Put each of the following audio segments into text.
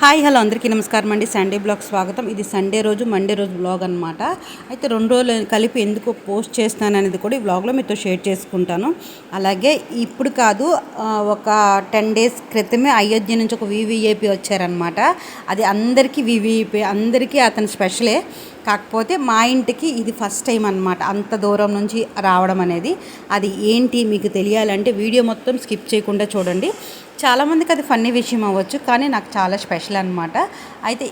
Hi hello అందరికీ నమస్కారం అండి. సండే బ్లాగ్ స్వాగతం. ఇది సండే రోజు మండే రోజు బ్లాగ్ అనమాట అయితే రెండు రోజులు కలిపి ఎందుకు పోస్ట్ చేస్తాను అనేది కూడా ఈ బ్లాగ్లో మీతో షేర్ చేసుకుంటాను. అలాగే ఇప్పుడు కాదు ఒక టెన్ డేస్ క్రితమే అయోధ్య నుంచి ఒక వివిఐపి వచ్చారనమాట అది అందరికీ వివిఐపి అందరికీ అతను స్పెషలే. కాకపోతే మా ఇంటికి ఇది ఫస్ట్ టైం అనమాట అంత దూరం నుంచి రావడం అనేది. అది ఏంటి మీకు తెలియాలంటే వీడియో మొత్తం స్కిప్ చేయకుండా చూడండి. చాలామందికి అది ఫన్నీ విషయం అవ్వచ్చు కానీ నాకు చాలా స్పెషల్ అనమాట అయితే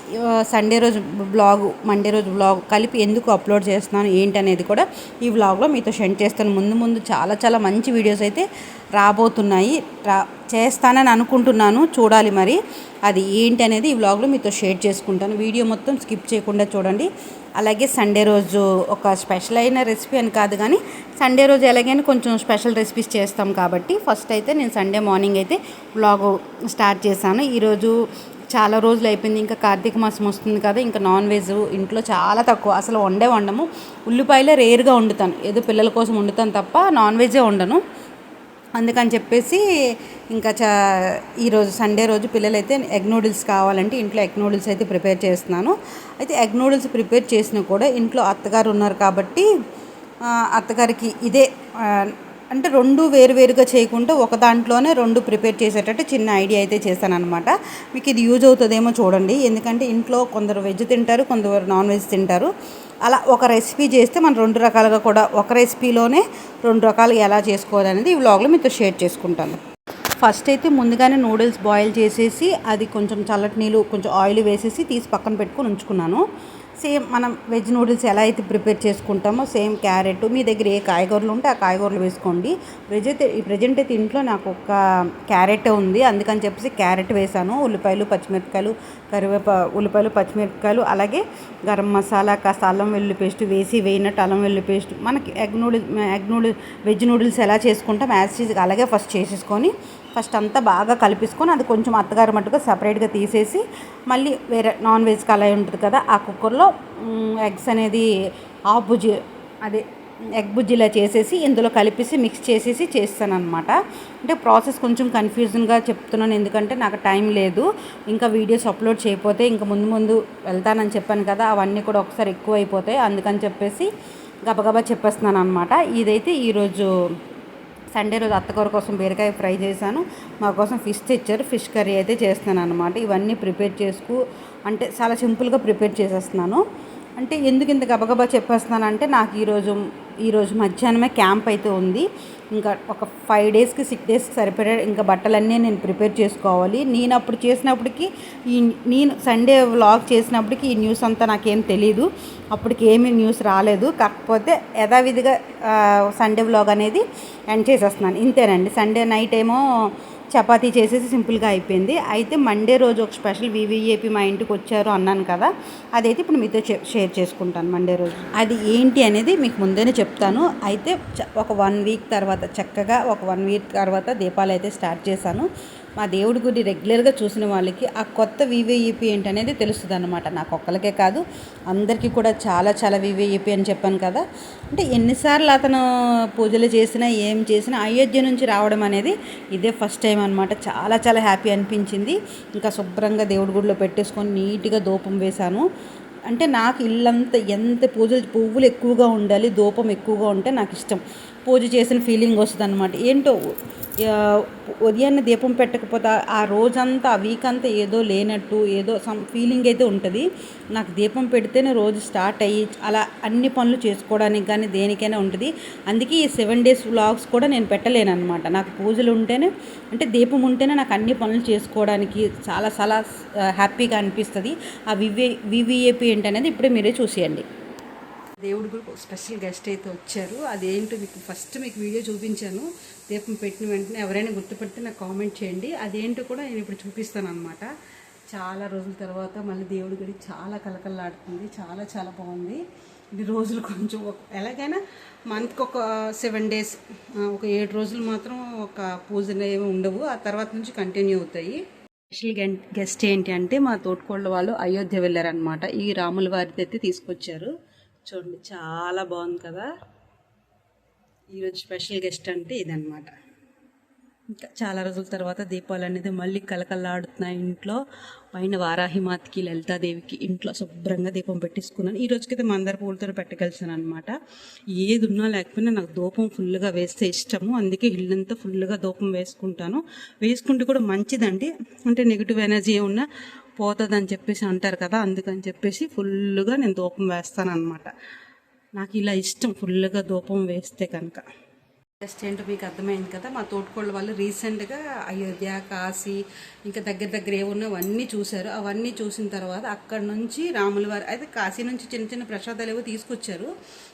సండే రోజు బ్లాగ్ మండే రోజు బ్లాగ్ కలిపి ఎందుకు అప్లోడ్ చేస్తున్నాను ఏంటి అనేది కూడా ఈ వ్లాగ్లో మీతో షెండ్ చేస్తాను. ముందు ముందు చాలా చాలా మంచి వీడియోస్ అయితే రాబోతున్నాయి. రా చేస్తానని అనుకుంటున్నాను. చూడాలి మరి అది ఏంటి అనేది ఈ వ్లాగ్లో మీతో షేర్ చేసుకుంటాను. వీడియో మొత్తం స్కిప్ చేయకుండా చూడండి. అలాగే సండే రోజు ఒక స్పెషల్ అయిన రెసిపీ అని కాదు కానీ సండే రోజు ఎలాగైనా కొంచెం స్పెషల్ రెసిపీస్ చేస్తాం కాబట్టి ఫస్ట్ అయితే నేను సండే మార్నింగ్ అయితే వ్లాగ్ స్టార్ట్ చేశాను. ఈరోజు చాలా రోజులు అయిపోయింది. ఇంకా కార్తీక మాసం వస్తుంది కదా ఇంకా నాన్ వెజ్ ఇంట్లో చాలా తక్కువ. అసలు వండే వండము. ఉల్లిపాయలే రేర్గా వండుతాను. ఏదో పిల్లల కోసం వండుతాను తప్ప నాన్ వెజ్జే వండను. అందుకని చెప్పేసి ఇంకా చా ఈరోజు సండే రోజు పిల్లలైతే ఎగ్ నూడిల్స్ కావాలంటే ఇంట్లో ఎగ్ నూడిల్స్ అయితే ప్రిపేర్ చేస్తున్నాను. అయితే ఎగ్ నూడిల్స్ ప్రిపేర్ చేసినా కూడా ఇంట్లో అత్తగారు ఉన్నారు కాబట్టి అత్తగారికి ఇదే అంటే రెండు వేరువేరుగా చేయకుండా ఒక దాంట్లోనే రెండు ప్రిపేర్ చేసేటట్టు చిన్న ఐడియా అయితే చేశానమాట మీకు ఇది యూజ్ అవుతుందేమో చూడండి. ఎందుకంటే ఇంట్లో కొందరు వెజ్ తింటారు కొందరు నాన్ వెజ్ తింటారు. అలా ఒక రెసిపీ చేస్తే మనం రెండు రకాలుగా కూడా ఒక రెసిపీలోనే రెండు రకాలుగా ఎలా చేసుకోవాలనేది ఈ వ్లాగ్లో మీతో షేర్ చేసుకుంటాను. ఫస్ట్ అయితే ముందుగానే నూడిల్స్ బాయిల్ చేసేసి అది కొంచెం చల్లటి నీళ్ళు కొంచెం ఆయిల్ వేసేసి తీసి పక్కన పెట్టుకొని ఉంచుకున్నాను. సేమ్ మనం వెజ్ నూడిల్స్ ఎలా అయితే ప్రిపేర్ చేసుకుంటామో సేమ్ క్యారెట్ మీ దగ్గర ఏ కాయగూరలు ఉంటే ఆ కాయగూరలు వేసుకోండి. ప్రజెంట్ ఈ ప్రజెంట్ అయితే ఇంట్లో నాకు ఒక క్యారెట్ ఉంది. అందుకని చెప్పేసి క్యారెట్ వేసాను. ఉల్లిపాయలు పచ్చిమిరపకాయలు కరివేప ఉల్లిపాయలు పచ్చిమిరపకాయలు అలాగే గరం మసాలా కాస్త అల్లం వెల్లుల్లి పేస్ట్ వేసి వేయినట్టు అల్లం వెల్లుల్లి పేస్ట్. మనకి egg noodles egg noodles veg noodles ఎలా చేసుకుంటాం యాజ్ అలాగే ఫస్ట్ చేసేసుకొని ఫస్ట్ అంతా బాగా కలిపేసుకొని అది కొంచెం అత్తగారు మట్టుగా సపరేట్గా తీసేసి మళ్ళీ వేరే నాన్ వెజ్ కళాయి ఉంటుంది కదా ఆ కుక్కర్లో ఎగ్స్ అనేది హాఫ్ బుజ్జి అదే ఎగ్ బుజ్జిలా చేసేసి ఇందులో కలిపేసి మిక్స్ చేసేసి చేస్తాను అనమాట అంటే ప్రాసెస్ కొంచెం కన్ఫ్యూజన్గా చెప్తున్నాను ఎందుకంటే నాకు టైం లేదు. ఇంకా వీడియోస్ అప్లోడ్ చేయకపోతే ఇంకా ముందు ముందు వెళ్తానని చెప్పాను కదా అవన్నీ కూడా ఒకసారి ఎక్కువ అయిపోతాయి అందుకని చెప్పేసి గబగబా చెప్పేస్తున్నాను అనమాట ఇదైతే ఈరోజు సండే రోజు అత్తకూర కోసం బీరకాయ ఫ్రై చేశాను. మా కోసం ఫిష్ తెచ్చారు. ఫిష్ కర్రీ అయితే చేస్తున్నాను అనమాట ఇవన్నీ ప్రిపేర్ చేసుకు అంటే చాలా సింపుల్గా ప్రిపేర్ చేసేస్తున్నాను. అంటే ఎందుకు ఇంత గబగబా చెప్పేస్తున్నాను అంటే నాకు ఈరోజు ఈరోజు మధ్యాహ్నమే క్యాంప్ అయితే ఉంది. ఇంకా ఒక ఫైవ్ డేస్కి సిక్స్ డేస్కి సరిపడే ఇంకా బట్టలన్నీ నేను ప్రిపేర్ చేసుకోవాలి. నేను అప్పుడు చేసినప్పటికీ ఈ నేను సండే వ్లాగ్ చేసినప్పటికీ ఈ న్యూస్ అంతా నాకేం తెలీదు. అప్పటికి ఏమీ న్యూస్ రాలేదు. కాకపోతే యథావిధిగా సండే వ్లాగ్ అనేది ఎండ్ చేసేస్తున్నాను. ఇంతేనండి. సండే నైట్ ఏమో చపాతీ చేసేసి సింపుల్గా అయిపోయింది. అయితే మండే రోజు ఒక స్పెషల్ వివిఏపి మా ఇంటికి వచ్చారు అన్నాను కదా అదైతే ఇప్పుడు మీతో షేర్ చేసుకుంటాను మండే రోజు. అది ఏంటి అనేది మీకు ముందేనే చెప్తాను. అయితే ఒక వన్ వీక్ తర్వాత చక్కగా ఒక వన్ వీక్ తర్వాత దీపాలు అయితే స్టార్ట్ చేశాను. మా దేవుడి గుడి రెగ్యులర్గా చూసిన వాళ్ళకి ఆ కొత్త వివిఈపి ఏంటి అనేది తెలుస్తుంది అనమాట నాకు ఒక్కరికే కాదు అందరికీ కూడా చాలా చాలా వివిఈపి అని చెప్పాను కదా. అంటే ఎన్నిసార్లు అతను పూజలు చేసినా ఏం చేసినా అయోధ్య నుంచి రావడం అనేది ఇదే ఫస్ట్ టైం అనమాట చాలా చాలా హ్యాపీ అనిపించింది. ఇంకా శుభ్రంగా దేవుడి గుడిలో పెట్టేసుకొని నీట్గా దూపం వేశాను. అంటే నాకు ఇల్లంతా ఎంత పూజలు పువ్వులు ఎక్కువగా ఉండాలి దూపం ఎక్కువగా ఉంటే నాకు ఇష్టం. పూజ చేసిన ఫీలింగ్ వస్తుంది అనమాట ఏంటో ఉదయాన్నే దీపం పెట్టకపోతే ఆ రోజంతా ఆ వీక్ అంతా ఏదో లేనట్టు ఏదో సమ్ ఫీలింగ్ అయితే ఉంటుంది. నాకు దీపం పెడితేనే రోజు స్టార్ట్ అయ్యి అలా అన్ని పనులు చేసుకోవడానికి కానీ దేనికైనా ఉంటుంది. అందుకే ఈ సెవెన్ డేస్ వ్లాగ్స్ కూడా నేను పెట్టలేను అనమాట నాకు పూజలు ఉంటేనే అంటే దీపం ఉంటేనే నాకు అన్ని పనులు చేసుకోవడానికి చాలా చాలా హ్యాపీగా అనిపిస్తుంది. ఆ వివి వివిఏపి ఏంటనేది ఇప్పుడే మీరే చూసేయండి. దేవుడు కూడా ఒక స్పెషల్ గెస్ట్ అయితే వచ్చారు. అదేంటో మీకు ఫస్ట్ మీకు వీడియో చూపించాను. దీపం పెట్టిన వెంటనే ఎవరైనా గుర్తుపడితే నాకు కామెంట్ చేయండి. అదేంటో కూడా నేను ఇప్పుడు చూపిస్తాను అనమాట చాలా రోజుల తర్వాత మళ్ళీ దేవుడి గుడి చాలా కలకల్లాడుతుంది చాలా చాలా బాగుంది. ఇది రోజులు కొంచెం ఎలాగైనా మంత్కి ఒక సెవెన్ డేస్ ఒక ఏడు రోజులు మాత్రం ఒక పూజలు ఏమి ఉండవు. ఆ తర్వాత నుంచి కంటిన్యూ అవుతాయి. స్పెషల్ గెస్ట్ ఏంటి అంటే మా తోటకోళ్ళ వాళ్ళు అయోధ్య వెళ్ళారనమాట ఈ రాముల వారిది అయితే తీసుకొచ్చారు. చూడండి చాలా బాగుంది కదా. ఈరోజు స్పెషల్ గెస్ట్ అంటే ఇదన్నమాట. ఇంకా చాలా రోజుల తర్వాత దీపాలు అనేది మళ్ళీ కలకల్లాడుతున్నాయి ఇంట్లో పైన వారాహిమాతకి లలితాదేవికి ఇంట్లో శుభ్రంగా దీపం పెట్టేసుకున్నాను. ఈ రోజుకైతే మందార పూలతో పెట్టగలిసాను అనమాట ఏది ఉన్నా లేకపోయినా నాకు దూపం ఫుల్గా వేస్తే ఇష్టము. అందుకే ఇల్లంతా ఫుల్గా దూపం వేసుకుంటాను. వేసుకుంటే కూడా మంచిదండి. అంటే నెగిటివ్ ఎనర్జీ ఉన్నా పోతుందని చెప్పేసి అంటారు కదా అందుకని చెప్పేసి ఫుల్గా నేను దూపం వేస్తాను అనమాట నాకు ఇలా ఇష్టం ఫుల్గా దూపం వేస్తే కనుక. జస్ట్ ఏంటో మీకు అర్థమైంది కదా. మా తోటకోళ్ళ వాళ్ళు రీసెంట్గా అయోధ్య కాశీ ఇంకా దగ్గర దగ్గర ఏమున్నా అవన్నీ చూశారు. అవన్నీ చూసిన తర్వాత అక్కడ నుంచి రాముల వారి అయితే కాశీ నుంచి చిన్న చిన్న ప్రసాదాలు ఏవో తీసుకొచ్చారు.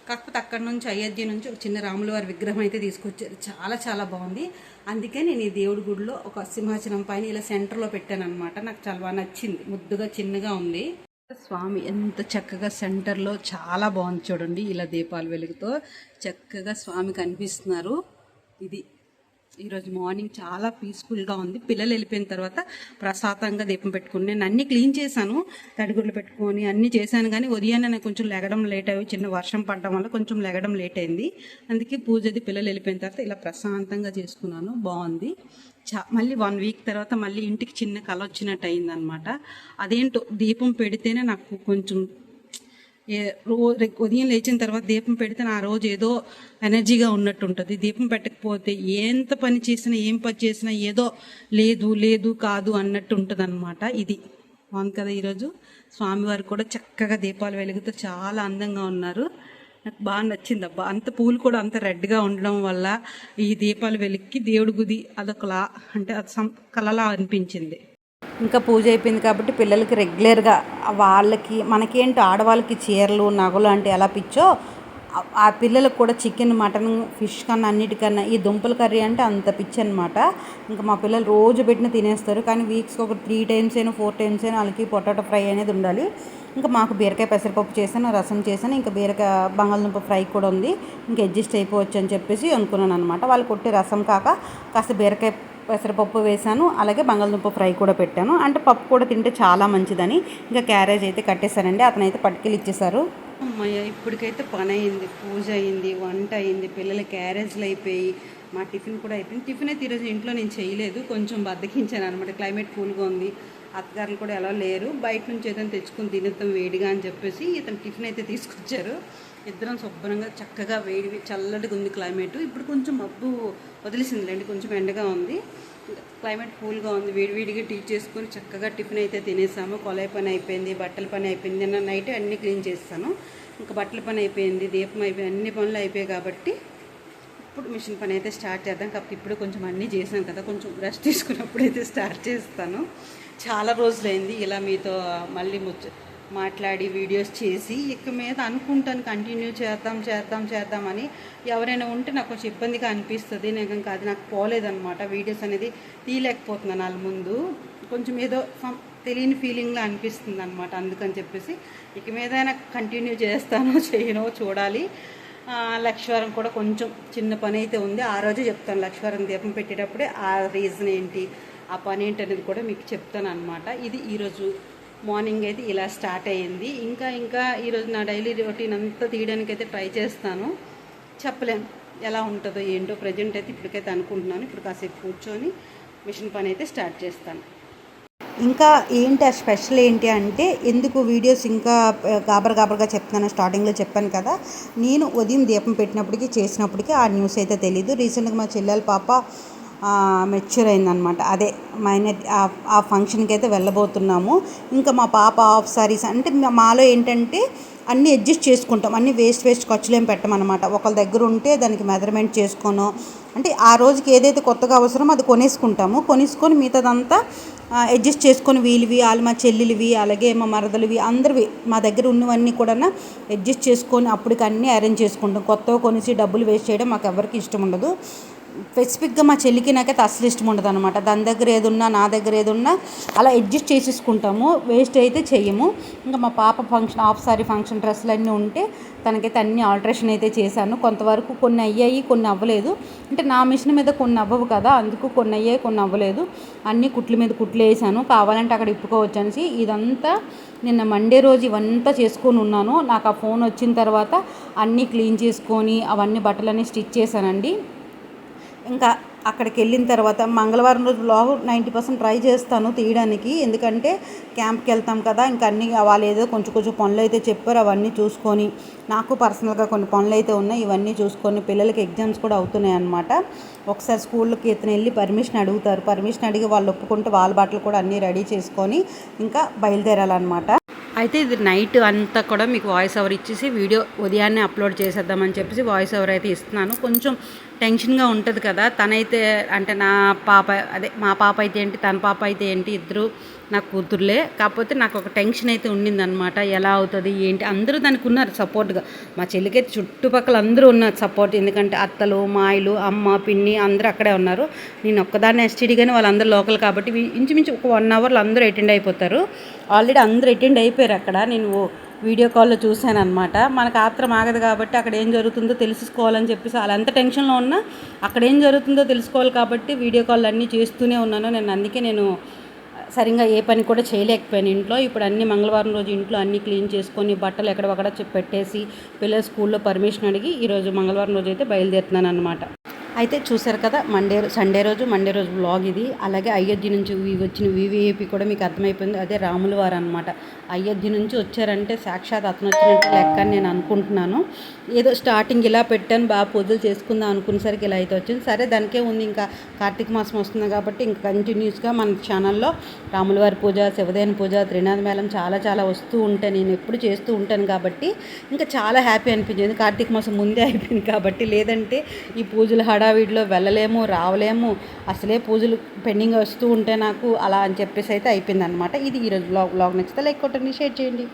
కాకపోతే అక్కడ నుంచి అయోధ్య నుంచి ఒక చిన్న రాముల వారి విగ్రహం అయితే తీసుకొచ్చారు. చాలా చాలా బాగుంది. అందుకే నేను ఈ దేవుడి గుడిలో ఒక సింహాచలం పైన ఇలా సెంటర్లో పెట్టాను అనమాట నాకు చాలా బాగా నచ్చింది. ముద్దుగా చిన్నగా ఉంది. స్వామి ఎంత చక్కగా సెంటర్లో చాలా బాగుంది చూడండి ఇలా దీపాలు వెలుగుతో చక్కగా స్వామి కనిపిస్తున్నారు. ఇది ఈరోజు మార్నింగ్ చాలా పీస్ఫుల్గా ఉంది. పిల్లలు వెళ్ళిపోయిన తర్వాత ప్రశాంతంగా దీపం పెట్టుకుని నేను అన్ని క్లీన్ చేశాను. తడిగుడ్లు పెట్టుకొని అన్ని చేశాను కానీ ఉదయాన్నే నాకు కొంచెం లెగడం లేట్ అయ్యి చిన్న వర్షం పడడం వల్ల కొంచెం లెగడం లేట్ అయింది. అందుకే పూజది పిల్లలు వెళ్ళిపోయిన తర్వాత ఇలా ప్రశాంతంగా చేసుకున్నాను. బాగుంది. చా మళ్ళీ వన్ వీక్ తర్వాత మళ్ళీ ఇంటికి చిన్న కళ వచ్చినట్టు అయిందనమాట అదేంటో దీపం పెడితేనే నాకు కొంచెం ఉదయం లేచిన తర్వాత దీపం పెడితే ఆ రోజు ఏదో ఎనర్జీగా ఉన్నట్టు ఉంటుంది దీపం పెట్టకపోతే ఎంత పని చేసినా ఏం పని చేసినా ఏదో లేదు లేదు కాదు అన్నట్టు ఉంటుంది అనమాట ఇది. బాగుంది కదా ఈరోజు? స్వామివారు కూడా చక్కగా దీపాలు వెలుగుతూ చాలా అందంగా ఉన్నారు. నాకు బాగా నచ్చింది అబ్బా. అంత పూలు కూడా అంత రెడ్గా ఉండడం వల్ల ఈ దీపాలు వెలిక్కి దేవుడి గుది అదొకలా అంటే అది సం కలలా అనిపించింది. ఇంకా పూజ అయిపోయింది కాబట్టి పిల్లలకి రెగ్యులర్గా వాళ్ళకి మనకేంటి ఆడవాళ్ళకి చీరలు నగలు అంటే ఎలా పిచ్చో ఆ- ఆ పిల్లలకు కూడా చికెన్ మటన్ ఫిష్ కన్నా అన్నిటికన్నా ఈ దుంపల కర్రీ అంటే అంత పిచ్చి అనమాట ఇంకా మా పిల్లలు రోజు పెట్టిన తినేస్తారు. కానీ వీక్స్కి ఒక త్రీ టైమ్స్ అయినా ఫోర్ టైమ్స్ అయినా వాళ్ళకి పొటాటో ఫ్రై అనేది ఉండాలి. ఇంకా మాకు బీరకాయ పెసరపప్పు చేశాను రసం చేశాను. ఇంకా బీరకాయ బంగాళదుంప ఫ్రై కూడా ఉంది. ఇంకా అడ్జస్ట్ అయిపోవచ్చు అని చెప్పేసి అనుకున్నాను అనమాట వాళ్ళు కొట్టే రసం కాక కాస్త బీరకాయ పెసరపప్పు వేశాను అలాగే బంగాళదుంప ఫ్రై కూడా పెట్టాను. అంటే పప్పు కూడా తింటే చాలా మంచిదని ఇంకా క్యారేజ్ అయితే కట్టేశానండి అతను అయితే పట్టుకెళ్ళి ఇచ్చేసారు అమ్మయ్య ఇప్పటికైతే పని అయింది పూజ అయింది వంట అయింది పిల్లల క్యారేజ్లు అయిపోయి మా టిఫిన్ కూడా అయిపోయింది. టిఫిన్ అయితే ఈరోజు ఇంట్లో నేను చేయలేదు కొంచెం బద్దకించాను అనమాట క్లైమేట్ కూల్గా ఉంది. అత్తగారులు కూడా ఎలా లేరు బయట నుంచి ఏదైనా తెచ్చుకొని తినేద్దాం వేడిగా అని చెప్పేసి ఇతను టిఫిన్ అయితే తీసుకొచ్చారు. ఇద్దరం శుభ్రంగా చక్కగా వేడి చల్లటిగా ఉంది క్లైమేట్. ఇప్పుడు కొంచెం మబ్బు వదిలేసిందిలేండి కొంచెం ఎండగా ఉంది. క్లైమేట్ కూల్గా ఉంది. వేడివేడిగా టీ చేసుకొని చక్కగా టిఫిన్ అయితే తినేసాము. కొలై పని అయిపోయింది బట్టల పని అయిపోయింది. నిన్న నైట్ అన్నీ క్లీన్ చేస్తాను ఇంకా బట్టల పని అయిపోయింది దీపం అయిపోయి అన్ని పనులు అయిపోయాయి కాబట్టి ఇప్పుడు మిషన్ పని అయితే స్టార్ట్ చేద్దాం. కాబట్టి ఇప్పుడు కొంచెం అన్నీ చేసాం కదా కొంచెం రెస్ట్ తీసుకున్నప్పుడు అయితే స్టార్ట్ చేస్తాను. చాలా రోజులైంది ఇలా మీతో మళ్ళీ ముచ్చ మాట్లాడి వీడియోస్ చేసి ఇక మీద అనుకుంటాను కంటిన్యూ చేద్దాం చేద్దాం చేద్దామని ఎవరైనా ఉంటే నాకు కొంచెం ఇబ్బందిగా అనిపిస్తుంది. నేను ఇంకా అది నాకు పోలేదనమాట వీడియోస్ అనేది తీయలేకపోతున్నాను వాళ్ళ ముందు. కొంచెం ఏదో తెలియని ఫీలింగ్లో అనిపిస్తుంది అనమాట అందుకని చెప్పేసి ఇక మీద కంటిన్యూ చేస్తానో చేయనో చూడాలి. ఆ, లక్ష్వరం కూడా కొంచెం చిన్న పని అయితే ఉంది. ఆ రోజే చెప్తాను. లక్ష్వరం దీపం పెట్టేటప్పుడే ఆ రీజన్ ఏంటి ఆ పని ఏంటి అనేది కూడా మీకు చెప్తాను అనమాట ఇది ఈరోజు మార్నింగ్ అయితే ఇలా స్టార్ట్ అయ్యింది. ఇంకా ఇంకా ఈరోజు నా డైలీ రొటీన్ అంతా తీయడానికి అయితే ట్రై చేస్తాను. చెప్పలేం ఎలా ఉంటుందో ఏంటో ప్రజెంట్ అయితే ఇప్పటికైతే అనుకుంటున్నాను. ఇప్పుడు కాసేపు కూర్చొని మిషన్ పని అయితే స్టార్ట్ చేస్తాను. ఇంకా ఏంటి ఆ స్పెషల్ ఏంటి అంటే ఎందుకు వీడియోస్ ఇంకా గాబర్ గాబర్గా చెప్తున్నాను స్టార్టింగ్లో చెప్పాను కదా. నేను ఉదయం దీపం పెట్టినప్పటికీ చేసినప్పటికీ ఆ న్యూస్ అయితే తెలీదు. రీసెంట్గా మా చెల్లెల పాప మెచ్యూర్ అయిందనమాట అదే మైనర్ ఆ ఫంక్షన్కి అయితే వెళ్ళబోతున్నాము. ఇంకా మా పాప ఆఫ్ సారీస్ అంటే మాలో ఏంటంటే అన్నీ అడ్జస్ట్ చేసుకుంటాం. అన్నీ వేస్ట్ వేస్ట్ ఖర్చులు ఏం పెట్టమన్నమాట. ఒకళ్ళ దగ్గర ఉంటే దానికి మెజర్మెంట్ చేసుకోను. అంటే ఆ రోజుకి ఏదైతే కొత్తగా అవసరమో అది కొనేసుకుంటాము. కొనేసుకొని మిగతాదంతా అడ్జస్ట్ చేసుకొని వీళ్ళవి వాళ్ళు మా చెల్లెలివి అలాగే మా మరదలివి అందరివి మా దగ్గర ఉన్నవన్నీ కూడా అడ్జస్ట్ చేసుకొని అప్పటికి అన్నీ అరేంజ్ చేసుకుంటాం. కొత్తగా కొనేసి డబ్బులు వేస్ట్ చేయడం మాకు ఎవరికి ఇష్టం ఉండదు. స్పెసిఫిక్గా మా చెల్లికి నాకైతే అసలు ఇష్టం ఉండదు అనమాట దాని దగ్గర ఏది ఉన్నా నా దగ్గర ఏది ఉన్నా అలా అడ్జస్ట్ చేసేసుకుంటాము. వేస్ట్ అయితే చేయము ఇంకా మా పాప ఫంక్షన్ హాఫ్ సారీ ఫంక్షన్ డ్రెస్సులు అన్నీ ఉంటే తనకైతే అన్ని ఆల్ట్రేషన్ అయితే చేశాను. కొంతవరకు కొన్ని అయ్యాయి కొన్ని అవ్వలేదు. అంటే నా మిషన్ మీద కొన్ని అవ్వవు కదా అందుకు కొన్ని అయ్యాయి కొన్ని అవ్వలేదు. అన్ని కుట్ల మీద కుట్లు వేసాను. కావాలంటే అక్కడ ఇప్పుకోవచ్చు అనేసి ఇదంతా నిన్న మండే రోజు ఇవంతా చేసుకొని ఉన్నాను. నాకు ఆ ఫోన్ వచ్చిన తర్వాత అన్నీ క్లీన్ చేసుకొని అవన్నీ బట్టలన్నీ స్టిచ్ చేశానండి. ఇంకా అక్కడికి వెళ్ళిన తర్వాత మంగళవారం రోజు బ్లాగ్ నైంటీ పర్సెంట్ ట్రై చేస్తాను తీయడానికి. ఎందుకంటే క్యాంప్కి వెళ్తాం కదా ఇంకా అన్ని వాళ్ళు ఏదో కొంచెం కొంచెం పనులు అయితే చెప్పారు అవన్నీ చూసుకొని నాకు పర్సనల్గా కొన్ని పనులు అయితే ఉన్నాయి ఇవన్నీ చూసుకొని పిల్లలకి ఎగ్జామ్స్ కూడా అవుతున్నాయి అనమాట ఒకసారి స్కూల్కి ఇతను వెళ్ళి పర్మిషన్ అడుగుతారు. పర్మిషన్ అడిగి వాళ్ళు ఒప్పుకుంటే వాళ్ళ బట్టలు కూడా అన్నీ రెడీ చేసుకొని ఇంకా బయలుదేరాలన్నమాట. అయితే ఇది నైట్ అంతా కూడా మీకు వాయిస్ ఓవర్ ఇచ్చేసి వీడియో ఉదయాన్నే అప్లోడ్ చేసేద్దామని చెప్పేసి వాయిస్ ఓవర్ అయితే ఇస్తున్నాను. కొంచెం టెన్షన్గా ఉంటుంది కదా. తనైతే అంటే నా పాప అదే మా పాప అయితే ఏంటి తన పాప అయితే ఏంటి ఇద్దరు నా కూతుర్లే. కాకపోతే నాకు ఒక టెన్షన్ అయితే ఉండిందనమాట ఎలా అవుతుంది ఏంటి? అందరూ దానికి ఉన్నారు సపోర్ట్గా. మా చెల్లికైతే చుట్టుపక్కల అందరూ ఉన్నారు సపోర్ట్. ఎందుకంటే అత్తలు మాయలు అమ్మ పిన్ని అందరూ అక్కడే ఉన్నారు. నేను ఒక్కదాన్ని ఎస్టీడీగానే వాళ్ళందరూ లోకల్ కాబట్టి ఇంచుమించు ఒక వన్ అవర్లో అందరూ అటెండ్ అయిపోతారు. ఆల్రెడీ అందరూ అటెండ్ అయిపోయారు అక్కడ. నేను వీడియో కాల్లో చూశాను అనమాట మనకు ఆత్రం ఆగదు కాబట్టి అక్కడ ఏం జరుగుతుందో తెలుసుకోవాలని చెప్పేసి అలా ఎంత టెన్షన్లో ఉన్నా అక్కడ ఏం జరుగుతుందో తెలుసుకోవాలి కాబట్టి వీడియో కాల్ అన్నీ చేస్తూనే ఉన్నాను. నేను అందుకే నేను సరిగ్గా ఏ పని కూడా చేయలేకపోయాను ఇంట్లో. ఇప్పుడు అన్ని మంగళవారం రోజు ఇంట్లో అన్ని క్లీన్ చేసుకొని బట్టలు ఎక్కడొక్కడ పెట్టేసి పిల్లల స్కూల్లో పర్మిషన్ అడిగి ఈరోజు మంగళవారం రోజు అయితే బయలుదేరుతున్నాను అనమాట అయితే చూశారు కదా మండే సండే రోజు మండే రోజు బ్లాగ్ ఇది. అలాగే అయోధ్య నుంచి వచ్చిన వివిఐపి కూడా మీకు అర్థమైపోయింది. అదే రాముల వారు అనమాట అయోధ్య నుంచి వచ్చారంటే సాక్షాత్ అతను వచ్చినట్టు లెక్క అని నేను అనుకుంటున్నాను. ఏదో స్టార్టింగ్ ఇలా పెట్టాను బాగా పూజలు చేసుకుందాం అనుకునేసరికి ఇలా అయితే వచ్చింది. సరే దానికే ఉంది ఇంకా కార్తీక మాసం వస్తుంది కాబట్టి ఇంకా కంటిన్యూస్గా మన ఛానల్లో రాముల వారి పూజ శివదేన పూజ త్రినాథ మేళం చాలా చాలా వస్తూ ఉంటాయి. నేను ఎప్పుడు చేస్తూ ఉంటాను కాబట్టి ఇంకా చాలా హ్యాపీ అనిపించింది. కార్తీక మాసం ముందే అయిపోయింది కాబట్టి లేదంటే ఈ పూజలు హడావిడిలో వెళ్ళలేము రావలేము. అసలే పూజలు పెండింగ్ వస్తూ ఉంటే నాకు అలా అని చెప్పేసి అయితే అయిపోయింది అనమాట ఇది ఈరోజు బ్లాగ్ బ్లాగ్ నచ్చితే లైక్ కొట్టండి షేర్ చేయండి.